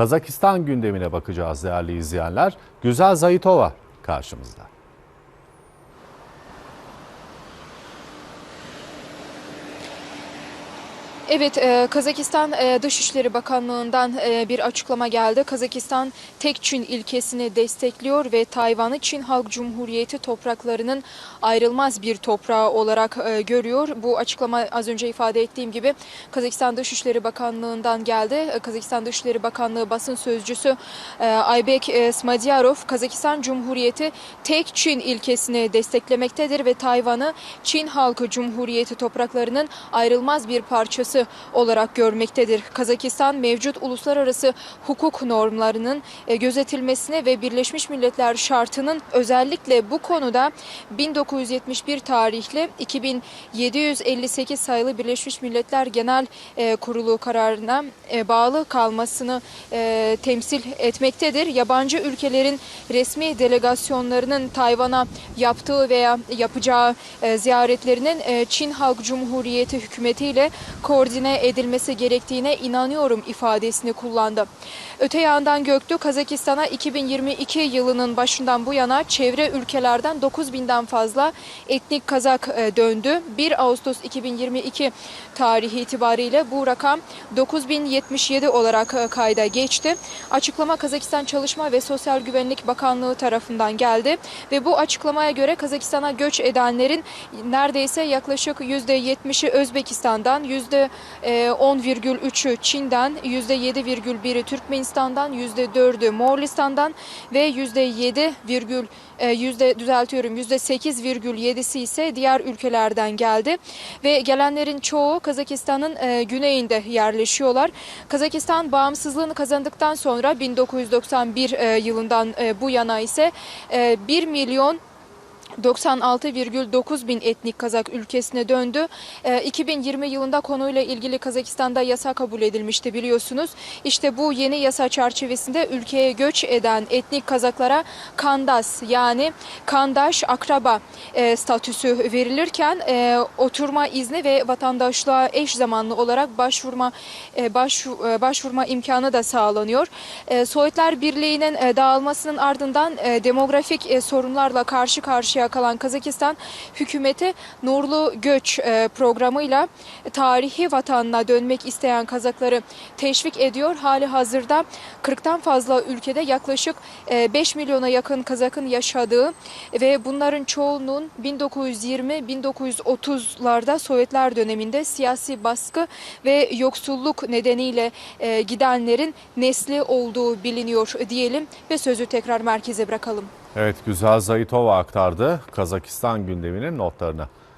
Kazakistan gündemine bakacağız değerli izleyenler. Güzel Zayitova karşımızda. Evet, e, Kazakistan e, Dışişleri Bakanlığı'ndan e, bir açıklama geldi. Kazakistan tek Çin ilkesini destekliyor ve Tayvan'ı Çin Halk Cumhuriyeti topraklarının ayrılmaz bir toprağı olarak görüyor. Bu açıklama az önce ifade ettiğim gibi Kazakistan Dışişleri Bakanlığı'ndan geldi. Kazakistan Dışişleri Bakanlığı basın sözcüsü Aybek Smadyarov, Kazakistan Cumhuriyeti tek Çin ilkesini desteklemektedir ve Tayvan'ı Çin Halkı Cumhuriyeti topraklarının ayrılmaz bir parçası olarak görmektedir. Kazakistan mevcut uluslararası hukuk normlarının e, gözetilmesine ve Birleşmiş Milletler şartının özellikle bu konuda 1971 tarihli 2758 sayılı Birleşmiş Milletler Genel e, Kurulu kararına e, bağlı kalmasını temsil etmektedir. Yabancı ülkelerin resmi delegasyonlarının Tayvan'a yaptığı veya yapacağı ziyaretlerinin Çin Halk Cumhuriyeti hükümetiyle koordine edilmesi gerektiğine inanıyorum ifadesini kullandı. Öte yandan Göktuğ Kazakistan'a 2022 yılının başından bu yana çevre ülkelerden 9000'den fazla etnik Kazak e, döndü. 1 Ağustos 2022 tarihi itibariyle bu rakam 9077 olarak e, kayda geçti. Açıklama Kazakistan Çalışma ve Sosyal Güvenlik Bakanlığı tarafından geldi ve bu açıklamaya göre Kazakistan'a göç edenlerin neredeyse yaklaşık %70'i Özbekistan'dan, %10,3'ü Çin'den, %7,1'i Türkmenistan'dan, %4'ü Moğolistan'dan ve %7, virgül, e, yüzde düzeltiyorum %8,7'si ise diğer ülkelerden geldi ve gelenlerin çoğu Kazakistan'ın e, güneyinde yerleşiyorlar. Kazakistan bağımsızlığını kazandıktan sonra 1991 e, yılından bu yana ise e, 1 milyon 96,9 bin etnik Kazak ülkesine döndü. Ee, 2020 yılında konuyla ilgili Kazakistan'da yasa kabul edilmişti biliyorsunuz. İşte bu yeni yasa çerçevesinde ülkeye göç eden etnik Kazaklara kandas yani kandaş akraba e, statüsü verilirken e, oturma izni ve vatandaşlığa eş zamanlı olarak başvurma e, e, başvurma imkanı da sağlanıyor. Sovyetler Birliği'nin dağılmasının ardından demografik sorunlarla karşı karşıya kalan Kazakistan hükümeti Nurlu Göç e, programıyla tarihi vatanına dönmek isteyen Kazakları teşvik ediyor. Hali hazırda 40'tan fazla ülkede yaklaşık e, 5 milyona yakın Kazak'ın yaşadığı ve bunların çoğunun 1920-1930'larda Sovyetler döneminde siyasi baskı ve yoksulluk nedeniyle e, gidenlerin nesli olduğu biliniyor diyelim ve sözü tekrar merkeze bırakalım. Evet Güzel Zayitova aktardı Kazakistan gündeminin notlarını.